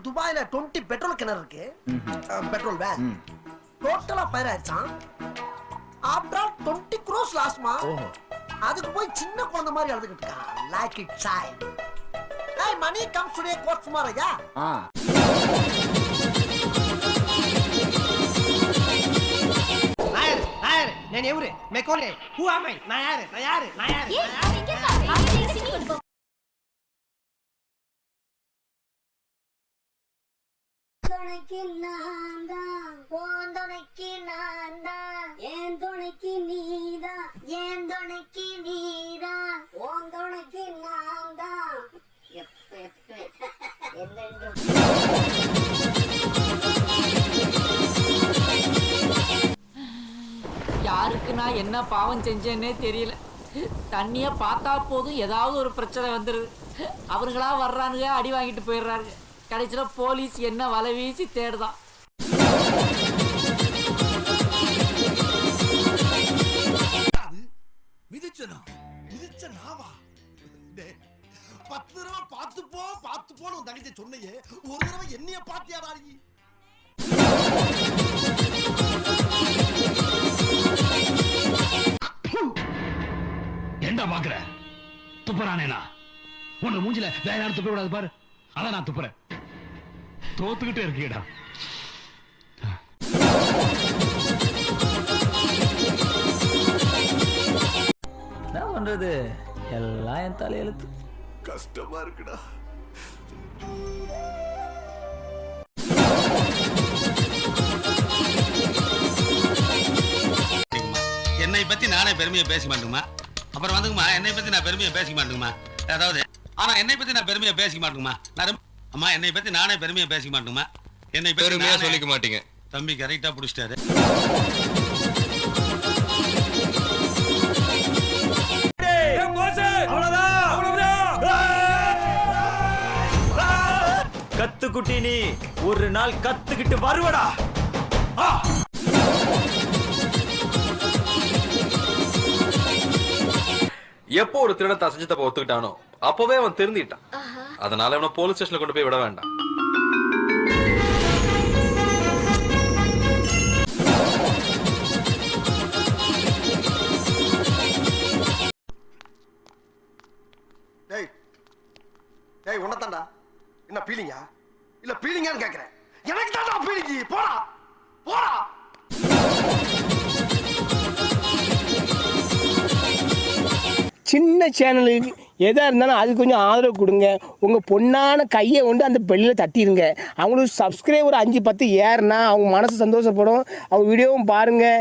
எனக்கு துபாயில twenty petrol கிணறு இருக்கு. பெட்ரோல் வேன் டோட்டலாக ஃபயர் ஆயிடுச்சான் ஆஃப்டர் ஆல் டுவெண்ட்டி க்ரோஸ் லாஸ்மா அதுக்கு போய் சின்ன குழந்தை மாதிரி அழுதுகிட்டு இருக்கான். லைக் இட் சாய் ஏய் மணி கம்ஸ் டுடே கோட் சுமார் ஐயா நாயர் நாயர் நான் எவரு? மெக்கோலே ஹூ ஆம் ஐ நான் யாரு? நான் யாரு? நான் யாரு? துணைக்கு நான் தான். உன் துணைக்கு நான் தான். என் துணைக்கு நீதான் என் துணைக்கு நீதான் உன் துணைக்கு நான் தான். எப்ப எப்ப? யாருக்கு நான் என்ன பாவம் செஞ்சேன்னே தெரியல. தண்ணியை பார்த்தா போதும். ஏதாவது ஒரு பிரச்சனை வந்துடுது அவர்களா வர்றானுங்க அடி வாங்கிட்டு போயிடுறாருங்க கடைசியில் போலீஸ் என்ன வலை வீசி தேடுதான். மிதிச்சனா? மிதிச்ச நாவா? பத்து தடவை பார்த்து போ பார்த்து போன்னு உன் தங்கச்சி சொன்னையே ஒரு தடவை என்னைய பாத்தியாடா நீ? ஏண்டா பாக்குற? துப்புறானேனா? உன்னோட மூஞ்சில வேற யாரும் துப்ப விடாது பாரு. அதான் நான் துப்புறேன். தோத்துக்கிட்டே இருக்கீடா என்ன பண்றது? எல்லாம் என் தலையெழுத்து கஷ்டமா இருக்குடா. என்னை பத்தி நானே பெருமையா பேச மாட்டேங்குமா? அப்புறம் வந்துங்கம்மா என்னை பத்தி நான் பெருமையா பேசிக்க மாட்டேங்குமா? அதாவது ஆனா என்னை பத்தி நான் பெருமையா பேசிக்க மாட்டேங்குமா? நான் அம்மா என்னை பத்தி நானே பெருமையா பேசிக்க மாட்டேங்குமா என்னை பத்தி பெருமையா நானே- சொல்லிக்க மாட்டீங்க. தம்பி கரெக்டா புடிச்சிட்டாரு. கத்துக்குட்டி நீ ஒரு நாள் கத்துக்கிட்டு வருவடா. எப்போ ஒரு திருடன் தான் செஞ்ச தப்ப ஒத்துக்கிட்டானோ அப்பவே அவன் திருந்திட்டான். அதனால அவனை போலீஸ் ஸ்டேஷன்ல கொண்டு போய் விட வேண்டாம். டேய் டேய் உன்னதான்டா என்ன பீலிங்கா இல்ல பீலிங்கான்னு கேக்குறேன். எனக்கு தான்டா பீலிங்கி போடா போடா. சின்ன சேனலுக்கு எதாக இருந்தாலும் அது கொஞ்சம் ஆதரவு கொடுங்க. உங்கள் பொண்ணான கையை கொண்டு அந்த பெல்லில் தட்டிடுங்க அவங்களுக்கு சப்ஸ்கிரைபர் அஞ்சு பத்து ஏறுனா அவங்க மனசு சந்தோஷப்படும். அவங்க வீடியோவும் பாருங்கள்